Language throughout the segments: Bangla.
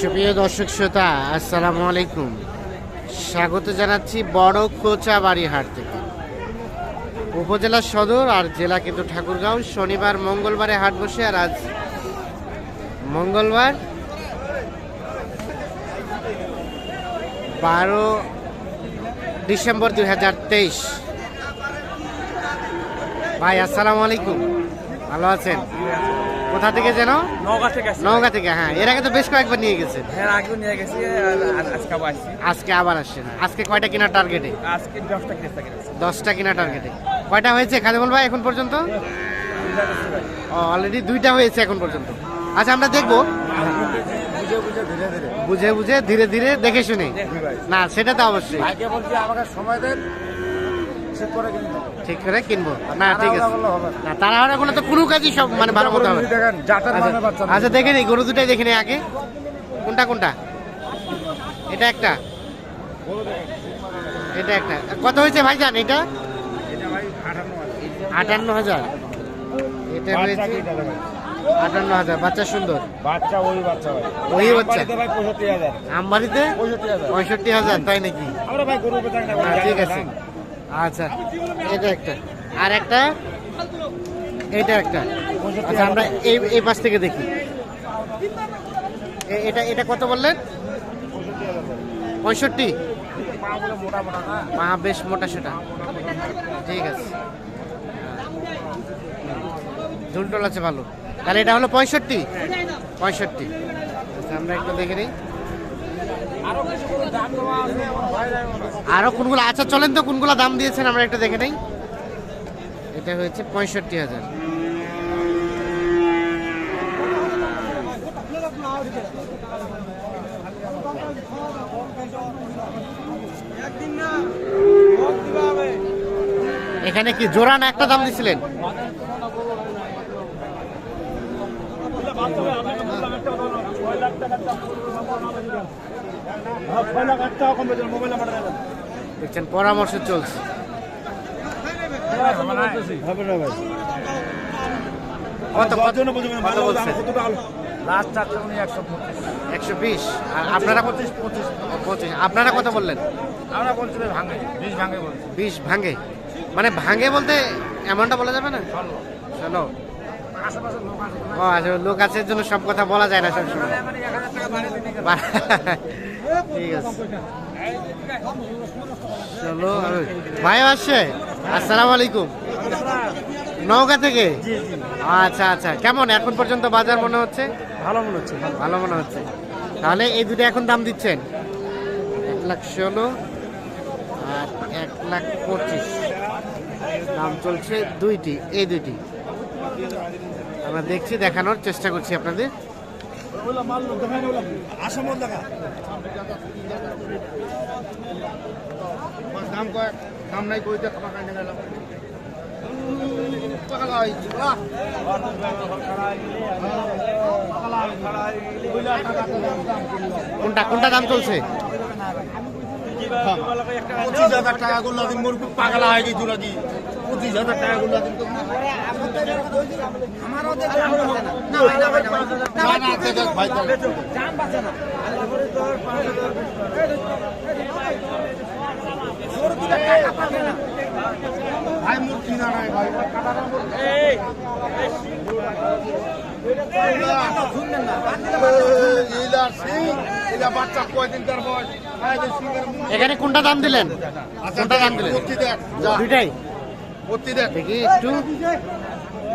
সুপ্রিয় দর্শক শ্রোতা, আসসালামু আলাইকুম। স্বাগত জানাচ্ছি বড় খোঁচা হাট থেকে। উপজেলা সদর আর জেলা কিন্তু ঠাকুরগাঁও। শনিবার, মঙ্গলবারে হাট বসে আর আজ মঙ্গলবার বারো ডিসেম্বর দুই হাজার তেইশ। ভাই, আসসালামু আলাইকুম। ভালো আছেন? কোথা থেকে যেন? নওগাঁ থেকে নওগাঁ থেকে হ্যাঁ। এর আগে তো বেশ কয়েকবার নিয়ে গেছে। হ্যাঁ আগেও নিয়ে গেছি আজকে আবার আসছি। আজকে আবার আসছেন আজকে কয়টা কেনার টার্গেটে আজকে দশটা কিস্তা কিনেছি দশটা কেনা টার্গেটে কয়টা হয়েছে খাদেমুল ভাই এখন পর্যন্ত? অলরেডি দুইটা হয়েছে এখন পর্যন্ত। আচ্ছা আমরা দেখব। বুঝে বুঝে ধীরে ধীরে। বুঝে বুঝে ধীরে ধীরে দেখে শুনে। না সেটা তো অবশ্যই। আমাকে সময় দেন। ঠিক করে কিনতে ঠিক করে কিনবো? না ঠিক আছে। না। তাড়াহুড়া করলে তো কোনো কাজই সব মানে ভালো মতো হবে আচ্ছা, আচ্ছা দেখে নিই গরু দুটাই দেখে নিই আগে। কোনটা কোনটা? এটা একটা। এটা একটা। কত হয়েছে ভাইজান এটা এটা? আটান্ন হাজার। এটা হয়েছে আটান্ন হাজার। বাচ্চা সুন্দর। বাচ্চা ওই বাচ্চা ভাই। ওই বাচ্চা? ভাই পঁয়ষট্টি হাজার। আমবাড়িতে? পঁয়ষট্টি হাজার। তাই নাকি? আমরা ভাই গরু বেচাং না ঠিক আছে। আচ্ছা এটা একটা। আর একটা? এটা একটা। আচ্ছা আমরা এই এই পাশ থেকে দেখি। এটা এটা কত বললেন? পঁয়ষট্টি। মা, বেশ মোটা সেটা। ঠিক আছে। ঝুলটল আছে ভালো। তাহলে এটা হলো পঁয়ষট্টি? পঁয়ষট্টি। আচ্ছা আমরা একটু দেখে নিই। আরও কিছু করে দাম দেওয়া আছে ভাই যাবে না আরও কোনগুলো? আচ্ছা চলেন তো, কোনগুলো দাম দিয়েছেন আমরা একটা দেখে নেই। এটা হয়েছে পঁয়ষট্টি হাজার। এখানে কি জোড়া না একটা দাম দিছিলেন? দেখছেন পরামর্শ চলছে। একশো বিশ। আর আপনারা পঁচিশ? পঁচিশ পঁচিশ। আপনারা কত বললেন? আমরা বলছি ভাঙে বিশ ভাঙে বিশ ভাঙে। মানে ভাঙে বলতে এমনটা বলা যাবে না? আছে। ও আচ্ছা লোক আছে জন্য সব কথা বলা যায় না সবসময়। ঠিক আছে। চলো ভাই আসছে? আসসালামু আলাইকুম। নওগাঁ থেকে? আচ্ছা আচ্ছা। কেমন? এখন পর্যন্ত বাজার মনে হচ্ছে? ভালো মনে হচ্ছে ভালো মনে হচ্ছে। তাহলে এই দুটো এখন দাম দিচ্ছেন? এক লাখ ষোলো আর এক লাখ পঁচিশ। দাম চলছে দুইটি এই দুইটি। আমরা দেখছি দেখানোর চেষ্টা করছি আপনাদের। আসামত দেখা। দাম কয়? দাম নাই কইতে তোমার কাছে গেলাম কোনটা কোনটা দাম চলছে? পঁচিশ হাজার টাকা খুব পাগলা হয়ে গেছি ওরা দি পঁচিশ হাজার টাকা গুলো ভাই ভাই মোর কিনা নাই ভাই বাচ্চা কয়দিন তার বয়স এখানে কোনটা দাম দিলেন কোনটা দাম দিলেন দুইটাই দেখ একটু।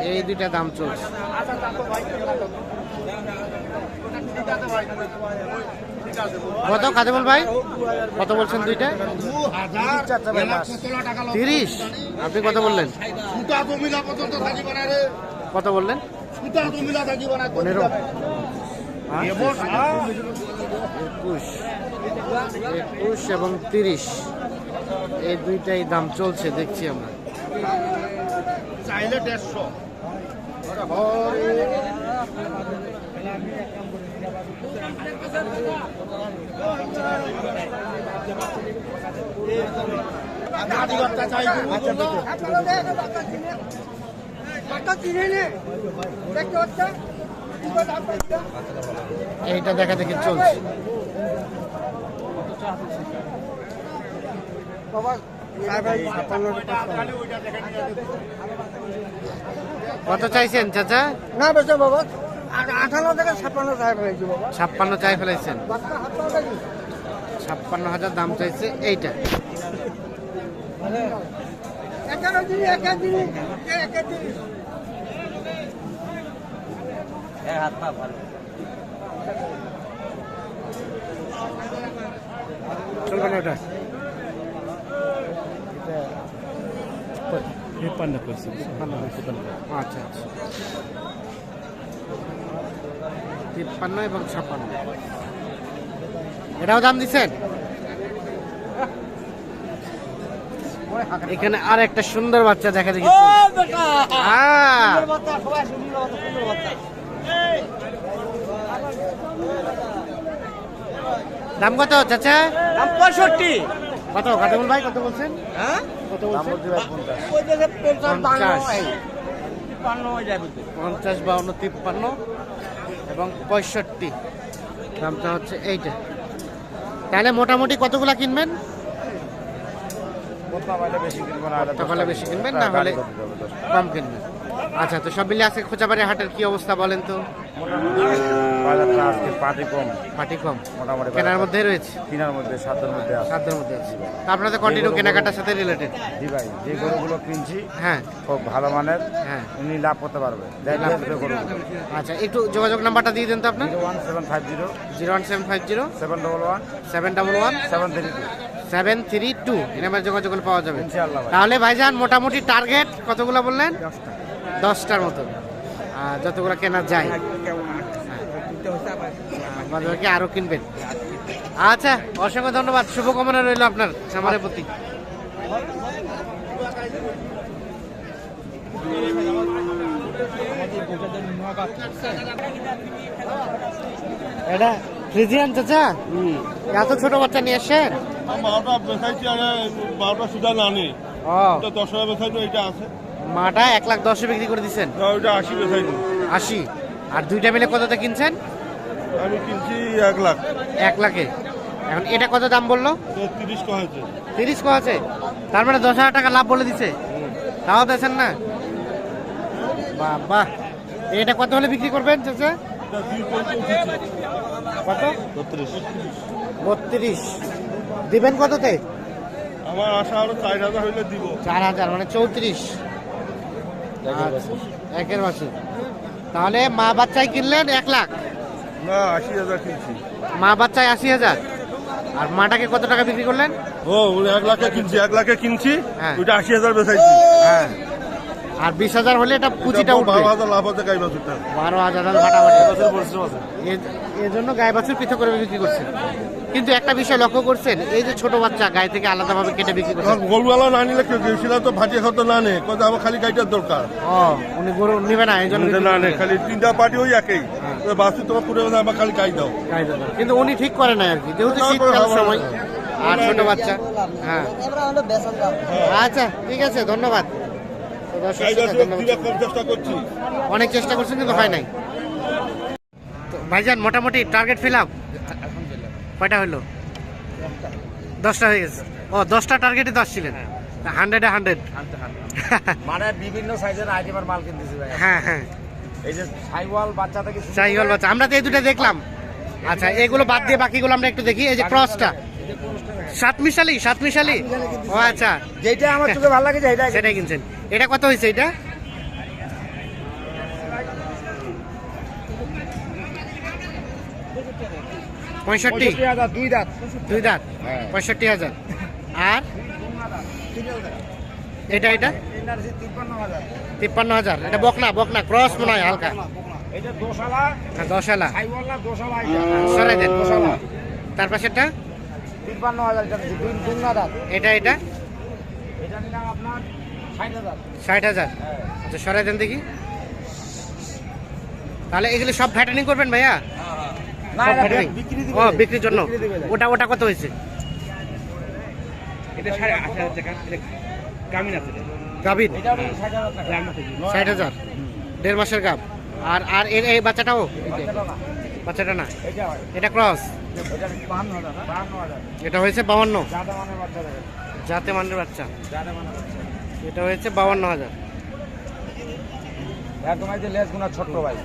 এই দুইটা দাম চলছে। কত কাদেমল ভাই? কত বলছেন দুইটা। তিরিশ আপনি কত বললেন? কত বললেন? পনেরো। একুশ। একুশ এবং তিরিশ। এই দুইটাই দাম চলছে দেখছি আমরা। চাইলে দেড়শো। এইটা দেখা দেখি চলছে। কত চাইছেন চাচা? না বেশি বাবা। আঠান্ন থেকে ছাপ্পান্ন হয়েছে বাবা। ছাপ্পান্ন চাই ফেলাইছেন? ছাপ্পান্ন হাজার দাম চাইছে এইটা। চলবে না ওটা? তিপ্পান্ন করছি আচ্ছা আচ্ছা। তিপ্পান্ন এবং ছাপ্পান্ন। এটাও দাম দিচ্ছেন? এখানে আর একটা সুন্দর বাচ্চা দেখা দেখি আহ, দাম কত চাচা? পঁয়ষট্টি। কত কাটুল ভাই কত বলছেন? হ্যাঁ? কত বলছেন? পঞ্চাশ। হয় হয়ে বাউন্ন তিপ্পান্ন এবং পঁয়ষট্টি। দামটা হচ্ছে এইটা। তাহলে মোটামুটি কতগুলা কিনবেন? বেশি কিনবেন না হলে কম কিনবেন। আচ্ছা তো সব মিলে আজকে খোঁচাবাড়ি হাটের কি অবস্থা বলেন তো? বাজারটা আজকে পাটি কম। পাটি কম। মোটামুটি কেনার মধ্যে রয়েছে? কেনার মধ্যে সাতের মধ্যে সাধ্যের মধ্যে আছে। আপনাদের কন্টিনিউ কেনাকাটার সাথে রিলেটেড জি ভাই যে গরুগুলো কিনছি হ্যাঁ। খুব ভালো মানের হ্যাঁ। উনি লাভ করতে পারবে। আচ্ছা একটু যোগাযোগ নাম্বারটা দিয়ে দেন তো আপনার। One seven five zero. Zero one seven five zero. Seven double one. Seven double one. Seven three two. Seven three two. এই নাম্বার যোগাযোগ পাওয়া যাবে। তাহলে ভাইজান মোটামুটি টার্গেট কতগুলো বললেন? দশটার মতো। যতগুলো কেনা যায়। বাজারকে আরও কিনবেন। আচ্ছা অসংখ্য ধন্যবাদ। শুভকামনা রইল আপনার খামারের প্রতি। এটা ফ্রিজিয়ান চাচা? এত ছোট বাচ্চা নিয়ে আসেন বারোটা আরে বারোটা সুদা না নেই দশ হাজার এটা আছে। মাটা এক লাখ দশে বিক্রি করে দিচ্ছেন আশি আশি। আর দুইটা মিলে কততে কিনছেন? আমি কিনছি এক লাখ। এক লাখে। এখন এটা কত দাম বলল? তিরিশ ক তিরিশ তার মানে দশ হাজার টাকা লাভ বলে দিছে? তাও দেখেন না? বাহ বাহ এটা কত হলে বিক্রি করবেন চাচা? কত? বত্রিশ। বত্রিশ। দিবেন কততে? আমার আশা আরও চার হাজার হইলে দিব। চার হাজার মানে চৌত্রিশ। একের মাসে তাহলে মা বাচ্চায় কিনলেন এক লাখ? না আশি হাজার কিনছি। মা বাচ্চায় আশি হাজার? আর মাটাকে কত টাকা বিক্রি করলেন? ও এক লাখে কিনছি এক লাখে কিনছি হ্যাঁ। ওইটা আশি হাজার বেচাইছি। হ্যাঁ। আর বিশ হাজার হলে এটা পুঁজিটা উঠবে। বারো হাজার লাভ হতে গাই বাছুরটা। বারো হাজার ফাটাফাটি। এজন্য গায়ে বাছুর পৃথক করে বিক্রি করছে। কিন্তু একটা বিষয় লক্ষ্য করছেন এই যে ছোট বাচ্চা গায়ে থেকে আলাদাভাবে কেটে বিক্রি করছেন গরুওয়ালা না নিলে কেউ গেছিল তো ভাজিয়ে খাতো না নে। কথা আমার খালি গাইটার দরকার? ও উনি গরু নিবে না এই জন্য না নে খালি তিনটা পার্টি ওই একই। বাসু তোমার পুরো আমার খালি গাই দাও। গায়ে দেবে। কিন্তু উনি ঠিক করে না আর কি। যেহেতু শীতকাল সময় আর ছোট বাচ্চা হ্যাঁ। আচ্ছা ঠিক আছে ধন্যবাদ। অনেক চেষ্টা করছেন কিন্তু হয় নাই। তো ভাইজান মোটামুটি টার্গেট ফিল আপ কয়টা হলো? দশটা হয়ে গেছে। ও দশটা টার্গেটে দশ ছিলেন হান্ড্রেডে হান্ড্রেড মানে বিভিন্ন সাইজের আইটেমের মাল কিনতেছি ভাই হ্যাঁ হ্যাঁ। এই যে সাইওয়াল বাচ্চা থেকে হল বাচ্চা আমরা তো এই দুটো দেখলাম। আচ্ছা এগুলো বাদ দিয়ে বাকিগুলো আমরা একটু দেখি। এই যে ক্রসটা সাত মিশালি সাত মিশালি ও আচ্ছা। যেটা আমার চোখে ভালো লাগে যেটা সেটাই কিনছেন। এটা কত হয়েছে এটা? পঁয়ষট্টি। দুই দাঁত। দুই দাঁত। হ্যাঁ। পঁয়ষট্টি হাজার। আর? এটা এটা? তিপ্পান্ন হাজার। এটা বকনা বকনা ক্রস মনে হয় হালকা। এটা দোশালা। হ্যাঁ, সরাই দেন। তার পাশেরটা? তিপ্পান্ন হাজার এটা এটা? এটা নিলাম আপনার ষাট হাজার। আচ্ছা সরাই দেন দেখি। তাহলে এগুলো সব ফ্যাটানিং করবেন ভাইয়া? ও বিক্রির জন্য। ওটা ওটা কত হয়েছে? গাভিন ষাট হাজার দেড় মাসের গাভ। আর আর এর এই বাচ্চাটাও? বাচ্চাটা না। এটা ক্রস এটা হয়েছে বাউন্ন। জাতে মানের বাচ্চা। এটা হয়েছে বাউন্ন হাজার। একদম যে লেজ গুনা ছোট্ট ভাই।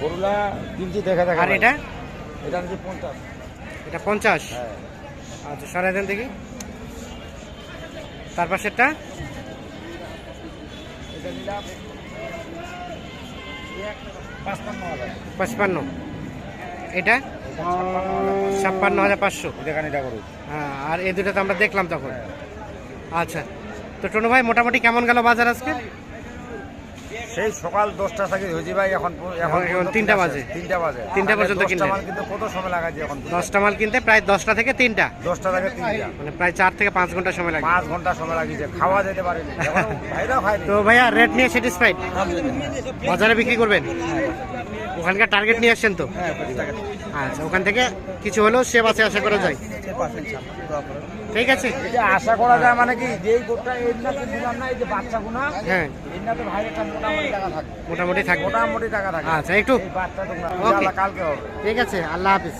গরুলা কিনছি দেখে দেখে আর এটা? এটা হচ্ছে পঞ্চাশ। এটা পঞ্চাশ? হ্যাঁ। আচ্ছা সাড়ে দেন দেখি। তার পাশেরটা? পাঁচপান্ন এটা? ছাপ্পান্ন হাজার পাঁচশো। দেখানি হ্যাঁ আর এই দুটো তো আমরা দেখলাম তখন। আচ্ছা। তো টনু ভাই মোটামুটি কেমন গেল বাজার আজকে? সেই সকাল দশটা থেকে হয়েছি ভাই এখন এখন তিনটা বাজে। তিনটা বাজে। তিনটা পর্যন্ত কিনলেন। মাল কিন্তু কত সময় লাগাচ্ছে এখন দশটা মাল কিনতে প্রায় দশটা থেকে তিনটা। দশটা থেকে তিনটা। মানে প্রায় চার থেকে পাঁচ ঘণ্টা সময় লাগে। পাঁচ ঘণ্টা সময় লাগিয়েছে খাওয়া যেতে পারে তো ভাইয়া রেট নিয়ে স্যাটিসফাইড বাজারে বিক্রি করবেন? ওখানকার টার্গেট নিয়ে আসছেন তো? আচ্ছা ওখান থেকে কিছু হলেও সেব আছে আশা করা যায়। ঠিক আছে? এটা আশা করা যায় মানে কি যে গোটা নাতে দিলাম না এই যে বাচ্চা গুনা হ্যাঁ। এই নাতে ভাই একটা মোটামুটি টাকা থাকে মোটামুটি থাকে মোটামুটি টাকা থাকে আচ্ছা একটু। বাচ্চা তোমরা কালকে হবে। ঠিক আছে আল্লাহ হাফিজ।